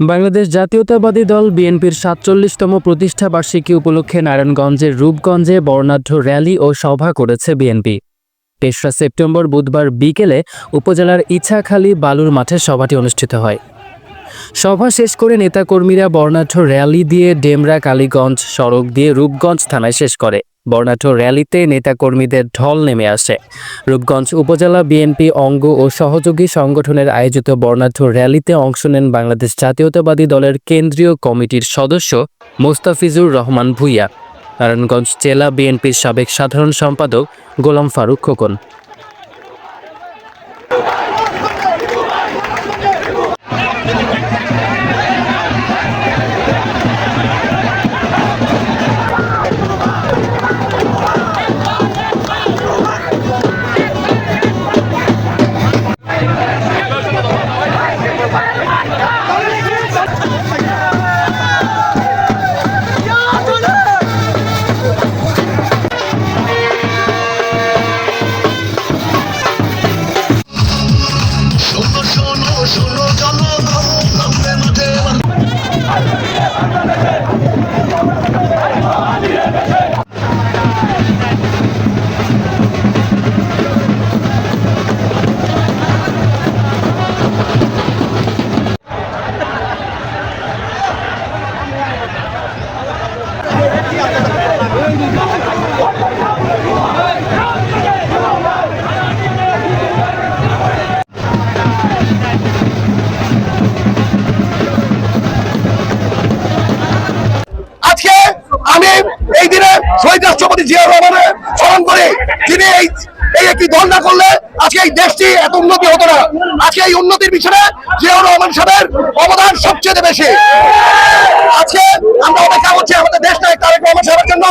বাংলাদেশ জাতীয়তাবাদী দল বিএনপির সাতচল্লিশতম প্রতিষ্ঠা বার্ষিকী উপলক্ষে নারায়ণগঞ্জের রূপগঞ্জে বর্ণাঢ্য র্যালি ও সভা করেছে বিএনপি। তেসরা সেপ্টেম্বর বুধবার বিকেলে উপজেলার ইছাখালী বালুর মাঠে সভাটি অনুষ্ঠিত হয়। সভা শেষ করে নেতাকর্মীরা বর্ণাঢ্য র্যালি দিয়ে ডেমরা কালীগঞ্জ সড়ক দিয়ে রূপগঞ্জ থানায় শেষ করে। বর্ণাঢ্য র্যালিতে নেতাকর্মীদের ঢল নেমে আসে। রূপগঞ্জ উপজেলা বিএনপি অঙ্গ ও সহযোগী সংগঠনের আয়োজিত বর্ণাঢ্য র্যালিতে অংশ নেন বাংলাদেশ জাতীয়তাবাদী দলের কেন্দ্রীয় কমিটির সদস্য মোস্তাফিজুর রহমান ভুইয়া। নারায়ণগঞ্জ জেলা বিএনপির সাবেক সাধারণ সম্পাদক গোলাম ফারুক খোকন। আজকে আমি এই দিনে শহীদ রাষ্ট্রপতি জিয়া রহমানের স্মরণ করি তিনি এই এই একটি দল না করলে আজকে এই দেশটি এত উন্নতি হতো না। আজকে এই উন্নতির পিছনে জিয়াউর রহমান সাহেবের অবদান সবচেয়ে বেশি। আজকে আমরা অপেক্ষা করছি, আমাদের দেশ নায়ক তারেক রহমান সাহেবের জন্য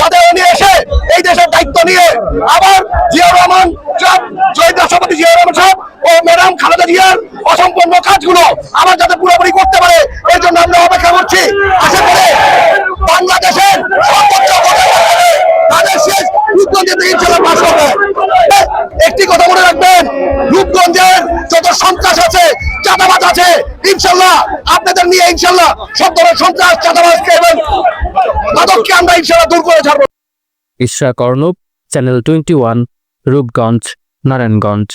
যাতে উনি এসে এই দেশের দায়িত্ব নিয়ে আবার জিয়াউর রহমান শহীদ রাষ্ট্রপতি জিয়াউর রহমান সাহেব ও ম্যাডাম খালেদা জিয়ার অসম্পূর্ণ কাজগুলো আবার যাতে পুরোপুরি করতে পারে, এর জন্য আমরা অপেক্ষা করছি। আশা করে বাংলাদেশের সর্বোচ্চ রূপগঞ্জের যত সন্ত্রাস আছে, চাঁদাবাজ আছে, ইনশাল্লাহ আপনাদের নিয়ে ইনশাল্লাহ সব ধরনের সন্ত্রাস, চাঁদাবাজকে এবং মাদককে আমরা ইনশাল্লাহ দূর করে ছাড়ব। Ishwar Karnab, channel twenty one, Rupganj, Narayanganj.